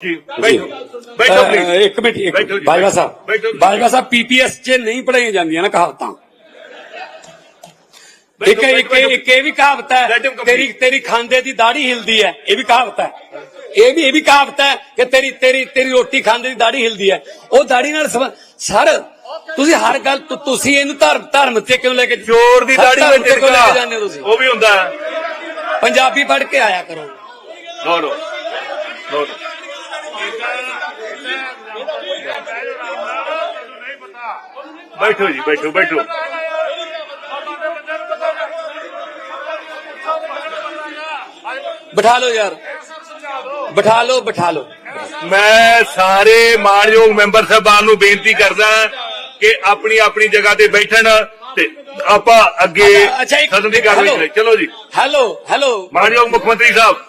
ਬੈਠੋ ਪਲੀਜ਼ ਇੱਕ ਮਿੰਟ ਇੱਕ ਬੈਠੋ ਜੀ, ਬਾਜਵਾ ਬੈਠੋ। ਸਾਹਿਬ ਜੀ। ਬਾਜਵਾ ਸਾਹਿਬ ਪੀਪੀਐਸ 'ਚ ਨਹੀਂ ਪੜਾਈਆਂ ਜਾਂਦੀਆਂ ਨਾ ਕਹਾਵਤਾਂ। ਇੱਕ ਬੈਠੋ, ਇੱਕ ਬੈਠੋ। ਇੱਕ ਇਹ ਵੀ ਕਹਾਵਤ ਹੈ Let him complete. ਤੇਰੀ ਤੇਰੀ ਖਾਂਦੇ ਦੀ ਦਾੜੀ ਹਿਲਦੀ ਹੈ ਇਹ ਵੀ ਕਹਾਵਤ ਹੈ। ਇਹ ਵੀ ਇਹ ਵੀ ਕਹਾਵਤ ਹੈ ਕਿ ਤੇਰੀ ਤੇਰੀ ਤੇਰੀ ਰੋਟੀ ਖਾਂਦੇ ਦੀ ਦਾੜੀ ਹਿਲਦੀ ਹੈ। ਉਹ ਦਾੜੀ ਨਾਲ ਸੰਬੰ- ਸਰ ਤੁਸੀਂ ਹਰ ਗੱਲ ਤੁ- ਤੁਸੀਂ ਇਹਨੂੰ ਧਰਮ ਧਰਮ ਤੇ ਕਿਉਂ ਲੈ ਕੇ ਚੋਰ ਦੀ ਦਾੜੀ ਧਰਮ ਵਿੱਚ ਤੇ ਕਿਉਂ ਲੈ ਕੇ ਜਾਂਦੇ ਹੋ ਤੁਸੀਂ? ਉਹ ਵੀ ਹੁੰਦਾ ਹੈ। ਪੰਜਾਬੀ ਪੜ੍ਹ ਕੇ ਆਇਆ ਕਰੋ। ਨੋ ਨੋ ਬੈਠੋ ਜੀ ਬੈਠੋ ਬੈਠੋ। ਬਿਠਾ ਲਓ ਯਾਰ। ਬਿਠਾ ਲਓ ਬਿਠਾ ਲਓ। ਮੈਂ ਸਾਰੇ ਮਾਣਯੋਗ ਮੈਂਬਰ ਸਾਹਿਬਾਨ ਨੂੰ ਬੇਨਤੀ ਕਰਦਾ ਕਿ ਆਪਣੀ ਆਪਣੀ ਜਗ੍ਹਾ ਤੇ ਬੈਠਣ ਤੇ ਆਪਾਂ ਅੱਗੇ ਸਦਨ ਦੀ ਕਾਰਵਾਈ। ਕਰੀਏ। ਚਲੋ ਜੀ। Hello hello. ਮਾਣਯੋਗ ਮੁੱਖ ਮੰਤਰੀ ਸਾਹਿਬ।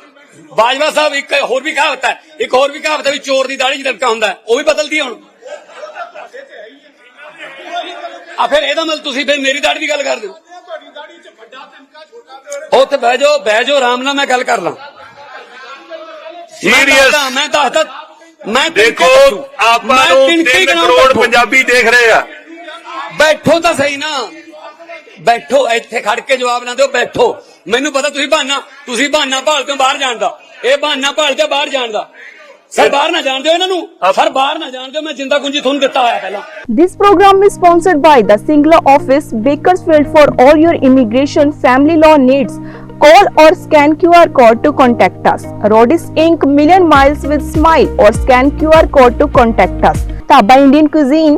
ਬਾਜਵਾ ਸਾਹਿਬ ਇੱਕ ਹੋਰ ਵੀ ਕਹਾਵਤ ਹੈ ਇੱਕ ਹੋਰ ਵੀ ਕਹਾਵਤ ਹੈ ਵੀ ਚੋਰ ਦੀ ਦਾੜੀ 'ਚ ਲਟਕਾ ਹੁੰਦਾ। ਉਹ ਵੀ ਬਦਲਦੀ ਹੁਣ ਆ ਫਿਰ ਇਹਦਾ ਮਤਲਬ ਤੁਸੀਂ ਫਿਰ ਮੇਰੀ ਦਾੜੀ ਦੀ ਗੱਲ ਕਰਦੇ ਹੋ ਉੱਥੇ ਬਹਿ ਜਾਓ ਬਹਿ ਜਾਓ ਆਰਾਮ ਨਾਲ ਮੈਂ ਗੱਲ ਕਰ ਲਾਂ ਸੀਰੀਅਸ ਮੈਂ ਦੱਸਦਾ ਮੈਂ ਦੇਖੋ। ਆਪਾਂ ਨੂੰ ਤਿੰਨ ਕੇ 3 ਗਿਣਾਊਂ, ਕਰੋੜ। ਪੰਜਾਬੀ ਦੇਖ ਰਹੇ ਆ ਬੈਠੋ ਤਾਂ ਸਹੀ ਨਾ ਬੈਠੋ ਇੱਥੇ ਖੜ ਕੇ ਜਵਾਬ ਨਾ ਦਿਓ ਬੈਠੋ ਮੈਨੂੰ ਪਤਾ ਤੁਸੀਂ ਬਹਾਨਾ ਤੁਸੀਂ ਬਹਾਨਾ ਭਾਲਦੇ ਹੋ ਬਾਹਰ ਜਾਣ ਦਾ ਇਹ ਬਹਾਨਾ ਭਾਲਦੇ ਹੋ ਬਾਹਰ ਜਾਣ ਦਾ ਸਰ ਬਾਹਰ ਨਾ ਜਾਣ ਦਿਓ ਇਹਨਾਂ ਨੂੰ ਸਰ ਬਾਹਰ ਨਾ ਜਾਣ ਦਿਓ ਮੈਂ ਜਿੰਦਾ ਕੁੰਜੀ ਤੁਹਾਨੂੰ ਦਿੱਤਾ ਹੋਇਆ ਪਹਿਲਾਂ This program is sponsored by the Singla Office, Bakersfield for all your immigration family law needs. Call or scan QR code to contact us. Rodis Inc. Million Miles with Smile or scan QR code to contact us. Taba Indian Cuisine,